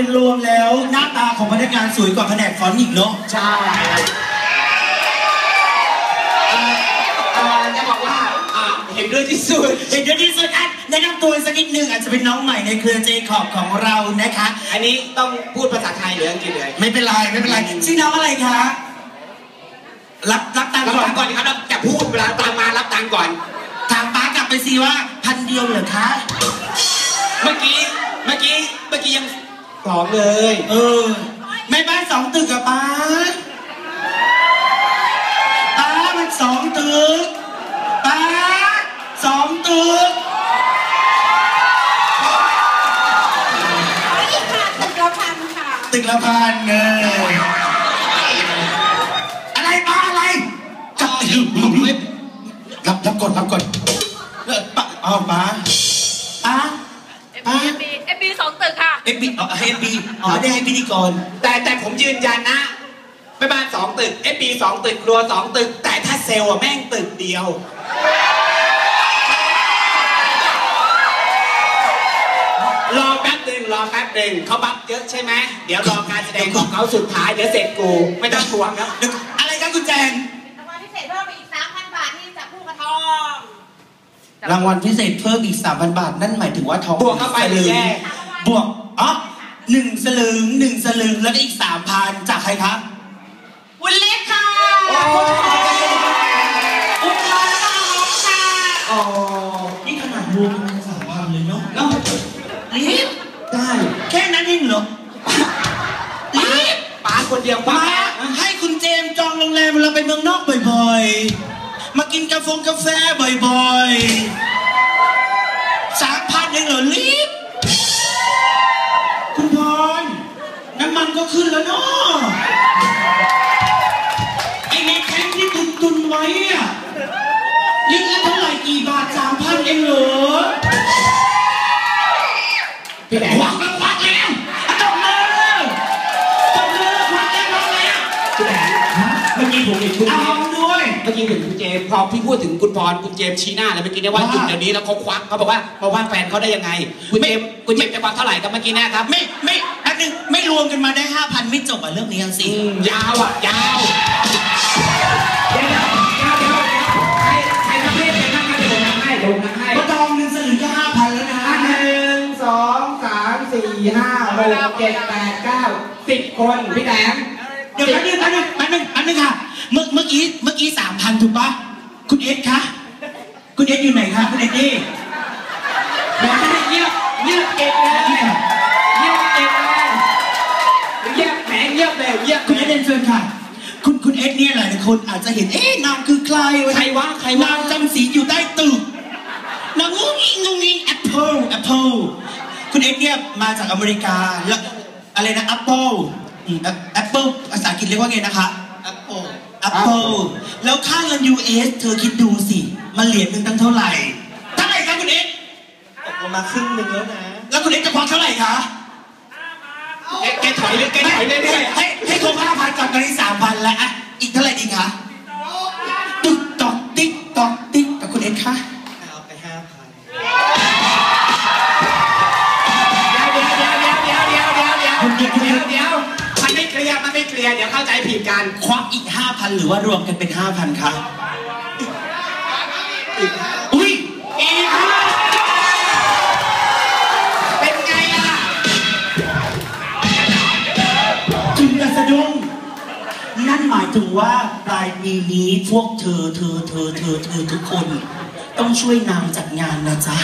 ยรวมแล้วหน้าตาของพนักงานสวยกว่าแผนกฟอนต์อีกเนาะใช่เอ่อเอ่อจะบอกว่าอ่าเห็นด้วยที่สุดเดี๋ยวที่สุดอันแนะนำตัวสักนิดหนึ่งอาจจะเป็นน้องใหม่ในเครือเจคอบของเรานะคะ อันนี้ต้องพูดภาษาไทยหรืออังกฤษเลยไม่เป็นไรไม่เป็นไรชื่อน้องอะไรคะ รับรับตังค์รับก่อตันงค์ก่อนดีครับแล้วจะพูดเวลาตังค์มารับตังค์ก่อน ถามป้ากลับไปสิว่าพันเดียวเหรอคะ เมื่อกี้ เมื่อกี้ เมื่อกี้ยัง สองเลย เออแม่บ้านสองตึกอะป้าป้ามันสองตึกป้าสองตึกนี่ค่ะตึกละพันค่ะตึกละพันเอออะไรป้าอะไรจับรับรับกดรับกดเออป้าเอาป้าป้า เอฟบีอ๋อให้เอฟบีอ๋อได้ให้พิธีกร แต่แต่ผมยืนยันนะแม่บ้านสองตึกเอปีสองตึกครัวสองตึก แต่ถ้าเซลล์อะแม่งตึกเดียวรอแป๊บหนึ่งรอแป๊บหนึ่งเขาบัฟเยอะใช่ไหมเดี๋ยวรอการแสดงของเขาสุดท้ายเดี๋ยวเสร็จกูไม่ต้องทวงครับเดี๋ยวอะไรกันคุณแจงรางวัลพิเศษเพิ่มอีก3,000บาทที่จับผู้กระทองรางวัลพิเศษเพิ่มอีก 3,000 บาท นั่นหมายถึงว่าทองบวกเข้าไปหรือแยก บวกอ๋อหนึ่งสลึงหนึ่งสลึงแล้วก็อีก3,000จากใครครับวันเล็กค่ะโอ้อุปการะของค่ะโอ้นี่ขนาดรวมกันสามพันเลยเนาะเนาะรีบได้แค่นั้นเองเหรอรีบป๋าคนเดียวมาป้าให้คุณเจมส์จองโรงแรมเวลาไปเมืองนอกบ่อยๆ มากินกาแฟกาแฟบ่อยๆสามพันเองเหรอรีบ แล้วเนาะไอในแท้งที่ตุนตุนๆไว้อะลิตรละเท่าไหร่กี่บาทสามพันเองเหรอพี่แหลมควักแล้วควักแล้วตบมือตบมือควักแล้วควักแล้วพี่แหลมเมื่อกี้ผมเห็นคุณเอาเจมส์ด้วยเมื่อกี้เห็นคุณเจมส์พอพี่พูดถึงคุณพรคุณเจมส์ชี้หน้าเลยเมื่อกี้เนี่ยว่าว่าหยุดเดี๋ยวนี้แล้วเขาควักเขาบอกว่ามาว่าแฟนเขาได้ยังไง คุณเจมส์คุณเจมส์จะควักเท่าไหร่กันเมื่อกี้เนะครับไม่ไม่อันนึงไม่รวมกันมาได้ห้าพัน ไม่จบอะเรื่องนี้ยังสิยาวอะยาวเดี๋ยวเดี๋ยวเดี๋ยวใครใครทำให้ใครทำให้เดี๋ยวผมทำให้เดี๋ยวผมทำให้ก็ตองหนึ่งสลึงก็ห้าพันแล้วนะหนึ่งสองสามสี่ห้าหกเจ็ดแปดเก้าสิบคนพี่แหลมเดี๋ยวแป๊บนึงแป๊บนึงแป๊บนึงแป๊บนึงค่ะ เมื่อเมื่อกี้เมื่อกี้สามพันถูกปะคุณเอสคะคุณเอสอยู่ไหนคะคุณเอสนี่แหมเงียบเงียบเก็บเลยเงียบเก็บเลยเงียบแหม เงียบเลยเงียบคุณเอสเดนเชิญค่ะ คุณคุณเอสเนี่ยหลายๆคนอาจจะเห็น เอ๊ะนางคือใครใครวะใครวะนางจำศีลอยู่ใต้ตึกนางงุ้งงิ้งงุ้งงิ้งแอปเปิลแอปเปิลคุณเอสเนี่ยมาจากอเมริกาแล้วอะไรนะแอปเปิลแอปเปิลภาษาอังกฤษเรียกว่าไงนะคะแอปเปิลแอปเปิลแล้วค่าเงิน US เธอคิดดูสิ มันเหรียญหนึ่งตั้งเท่าไหร่เท่าไหร่ครับคุณเอสตกลงมาครึ่งหนึ่งแล้วนะ แล้วคุณเอสจะควักเท่าไหร่คะ แกถอยเรื่อยแกถอยเรื่อยๆให้ให้ครบห้าพันก่อนตอนนี้สามพันแล้วอะอีกเท่าไหร่ดีคะติ๊กตอกติ๊กตอกติ๊กกับคุณเอสคะเอาไปห้าพันเดี๋ยวเดี๋ยวเดี๋ยวเดี๋ยวเดี๋ยวเดี๋ยวเดี๋ยวเดี๋ยวเดี๋ยวเดี๋ยวมันไม่เคลียร์มันไม่เคลียร์เดี๋ยวเข้าใจผิดกันควักอีกห้าพันหรือว่ารวมกันเป็นห้าพันคะอุ้ ถึงว่าปลายปีนี้พวกเธอเธอเธอเธอเธอทุกคน ต้องช่วยนางจัดงานนะจ๊ะ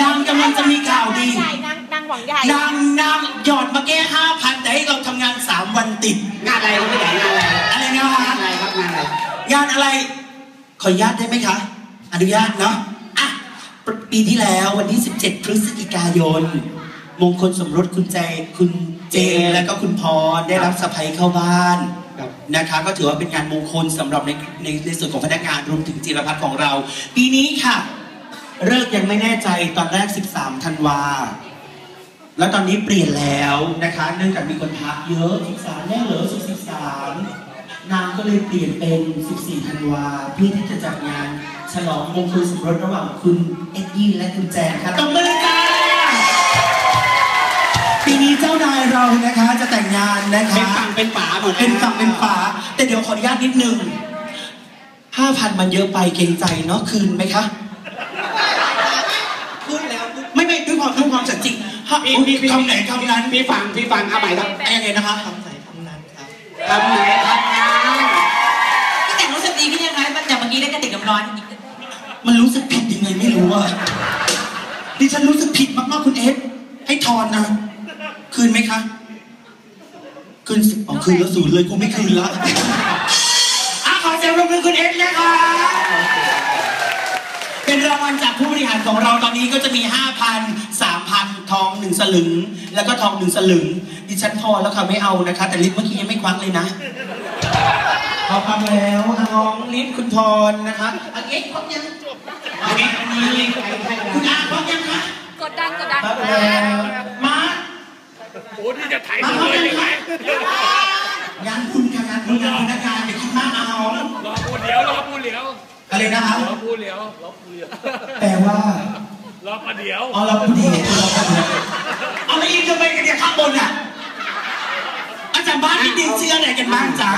นางกำลังจะมีข่าวดีใหญ่นางนางหวังใหญ่นางนางหยอดมาแค่ห้าพันแต่ให้เราทำงานสามวันติดงานอะไรครับพี่แหลมงานอะไรอะไรนะงาคะนอะไรครับงานอะไรงานอะไร ขออนุญาตได้ไหมคะ อนุญาตเนาะอะปปีที่แล้ววันที่ 17 พฤศจิกายน มงคลสมรสคุณใจคุณเจและก็คุณพรได้รับสะใภ้เข้าบ้านครับ นะคะก็ถือว่าเป็นงานมงคลสำหรับในในในส่วนของพนักงานรวมถึงจิรพัฒน์ของเรา ปีนี้ค่ะเลิกยังไม่แน่ใจตอนแรก 13ธันวา แล้วตอนนี้เปลี่ยนแล้วนะคะ เนื่องจากมีคนทักเยอะ 13แน่เหรอ13นางก็เลยเปลี่ยนเป็น 14ธันวาเพื่อที่จะจัดงานฉลองมงคลสมรสระหว่างคุณเอ็ดดี้และคุณแจนค่ะตบมือานนะคะเป็นฝั่งเป็นฝาหมดเป็นฝั่งเป็นฝาแต่เดี๋ยวขออนุญาตนิดนึงห้าพันมันเยอะไปเกรงใจเนาะคืนไหมคะพูดแล้วพูดไม่ไม่ด้วยความด้วยความสัจจริงฮะพี่พี่พี่คำไหนคำนั้นพี่ฟังพี่ฟังเอาใหม่ครับยังไงนะคะคำไหนคำนั้นครับทำไหนทำงานพี่แต่งรู้สึกดีขึ้นยังไงมันจากเมื่อกี้ได้กระติกน้ำร้อนอีกมันรู้สึกผิดยังไงไม่รู้อะดิฉันรู้สึกผิดมากๆคุณเอสให้ทอนนะ คืนไหมคะ คืนสิอ๋อคืนแล้วศูนย์เลยกูไม่คืนละอะขอเสียงปรบมือคุณเอสนะคะ เป็นรางวัลจากผู้บริหารของเราตอนนี้ก็จะมี 5,000 3,000 ทองหนึ่งสลึง แล้วก็ทองหนึ่งสลึง ดิฉันพอแล้วค่ะไม่เอานะคะ แต่ลิฟต์เมื่อกี้ยังไม่ควักเลยนะพอควักแล้วอะน้องลิฟต์คุณพรนะคะอันนี้ควักยังอันนี้อันนี้คุณอาควักยังคะกดดันกดดันควักแล้วมา โอ้ที่จะไถ่ายมาเลยยังยังไงคะงานคุณค่ะงานคุณงานพนักงานอย่าคิดมากเอารอปูเหลียวรอปูเหลียวอะไรนะครับรอปูเหลียวรอปูเหลียวแต่ว่ารอประเดียวอ๋อรอปูเดเองเรอปูเดียวเอาแล้วอีกจะไปกันเนี่ยข้างบนอะอาจารย์บ้านนี่ดีเชื่ออะไรกันบ้างจ๊ะ